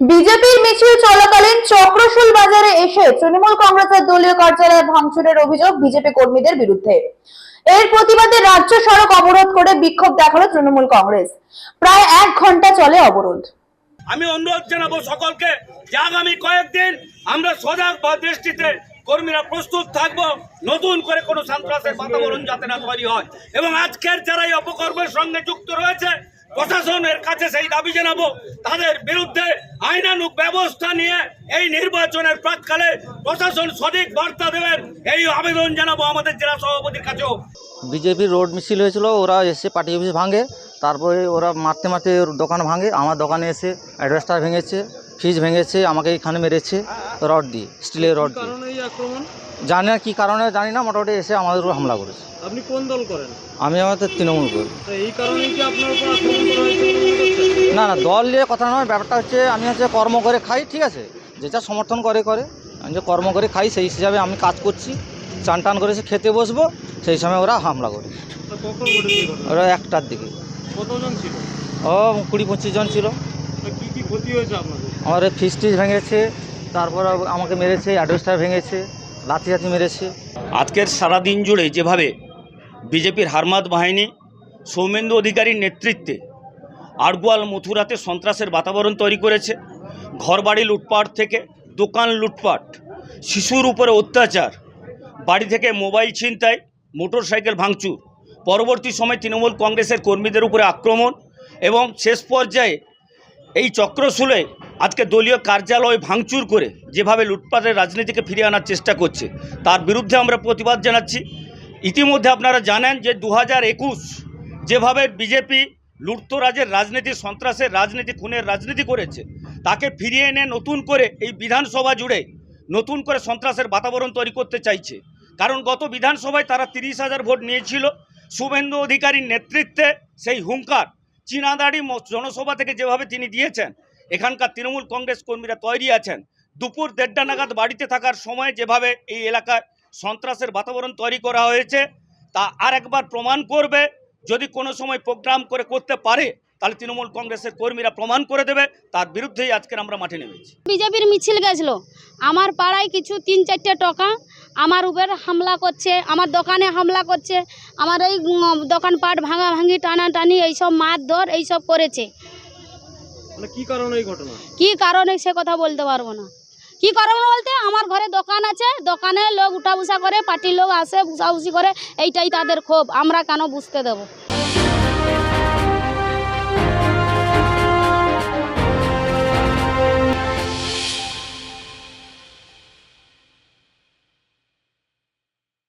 বিজেপির মিছিল চলাকালীন চক্রশুল বাজারে এসে তৃণমূল কংগ্রেসের দলীয় কার্যালয়ে ভাঙচুরের অভিযোগ বিজেপি কর্মীদের বিরুদ্ধে। এর প্রতিবাদে রাজ্য সড়ক অবরোধ করে বিক্ষোভ দেখাল তৃণমূল কংগ্রেস। প্রায় এক ঘণ্টা চলে অবরোধ। আমি অনুরোধ জানাব সকলকে যে আগামী কয়েকদিন আমরা সজাগ বা দৃষ্টিতে কর্মীরা প্রস্তুত থাকব, নতুন করে কোনো সন্ত্রাসের বাতাবরণ যাতে না তৈরি হয়। এবং আজকের যারা এই অপকর্মের সঙ্গে যুক্ত রয়েছে প্রশাসনের কাছে সেই দাবি জানাব, তাদের বিরুদ্ধে আইনানুগ ব্যবস্থা নিয়ে এই নির্বাচনের প্রাককালে প্রশাসন সঠিক বার্তা দেবেন, এই আবেদন জানাব আমাদের জেলা সভাপতির কাছেও। বিজেপির রোড মিছিল হয়েছিল, ওরা এসে পার্টি অফিস ভাঙে, তারপরে ওরা মারতে মারতে দোকান ভাঙে, আমার দোকানে এসে অ্যাডভেস্টার ভেঙেছে, ফ্রিজ ভেঙেছে, আমাকে এখানে মেরেছে, রড দিয়ে, স্টিলের রড দিয়ে। এই আক্রমণ? জানি না কী কারণে জানি না মোটামুটি এসে আমাদের উপর হামলা করেছে। আপনি কোন দল করেন? আমি আমাদের তৃণমূল করি। এই কারণে কি আপনার উপর আক্রমণ করা হয়েছে বলে করছেন না না দল নিয়ে কথা নয় ব্যাপারটা হচ্ছে আমি হচ্ছে কর্ম করে খাই ঠিক আছে? যেটা সমর্থন করে করে। আমি যে কর্ম করে খাই সেই হিসাবে আমি কাজ করছি চান টান করে এসে খেতে বসবো সেই সময় ওরা হামলা করে। ওরা একটার দিকে। কতজন ছিল? ও কুড়ি পঁচিশ জন ছিল। কি কি ক্ষতি হয়েছে আপনাদের? আমার ফিস টিস ভেঙেছে তারপর আমাকে মেরেছে অ্যাডভেস্টার ভেঙেছে লাথি লাথি মেরেছে। আজকের সারা দিন জুড়ে যেভাবে বিজেপির হারমাদ বাহিনী, সৌমেন্দু অধিকারীর নেতৃত্বে আড়গোয়াল মথুরাতে সন্ত্রাসের বাতাবরণ তৈরি করেছে, ঘরবাড়ি লুটপাট থেকে দোকান লুটপাট, শিশুর উপরে অত্যাচার, বাড়ি থেকে মোবাইল ছিনতাই মোটর সাইকেল ভাঙচুর, পরবর্তী সময় তৃণমূল কংগ্রেসের কর্মীদের উপরে আক্রমণ এবং শেষ পর্যায়ে এই চক্রশুলে আজকে দলীয় কার্যালয় ভাঙচুর করে যেভাবে লুটপাটের রাজনীতিকে ফিরিয়ে আনার চেষ্টা করছে, তার বিরুদ্ধে আমরা প্রতিবাদ জানাচ্ছি। ইতিমধ্যে আপনারা জানেন যে দু হাজার একুশ যেভাবে বিজেপি লুটতরাজের রাজনীতি, সন্ত্রাসের রাজনীতি, খুনের রাজনীতি করেছে, তাকে ফিরিয়ে এনে নতুন করে এই বিধানসভা জুড়ে নতুন করে সন্ত্রাসের বাতাবরণ তৈরি করতে চাইছে। কারণ গত বিধানসভায় তারা তিরিশ হাজার ভোট নিয়েছিল। শুভেন্দু অধিকারীর নেতৃত্বে সেই হুঙ্কার, চীনাদাড়ি জনসভা থেকে যেভাবে তিনি দিয়েছেন এখানকার তৃণমূল কংগ্রেস কর্মীরা তৈরি আছেন। দুপুর দেড়টা নাগাদ বাড়িতে থাকার সময় যেভাবে এই এলাকায় সন্ত্রাসের বাতাবরণ তৈরি করা হয়েছে, তা আর একবার প্রমাণ করবে। যদি কোনো সময় প্রোগ্রাম করে করতে পারে, তাহলে তৃণমূল কংগ্রেসের কর্মীরা প্রমাণ করে দেবে। তার বিরুদ্ধেই আজকের আমরা মাঠে নেমেছি। বিজেপির মিছিল গেছিল। আমার পাড়ায় কিছু তিন চারটে টাকা আমার উপর হামলা করছে, আমার দোকানে হামলা করছে, আমার এই দোকানপাট ভাঙা ভাঙি টানাটানি, এইসব মারধর, এইসব করেছে। কি কারণে এই ঘটনা? কি কারণে সে কথা বলতে পারব না। কি কারণ বলতে, আমার ঘরে দোকান আছে, দোকানে লোক উঠা বসা করে, পার্টির লোক আসে, বুসাবুসি বসি করে, এইটাই তাদের ক্ষোভ। আমরা কেন বুঝতে দেবো?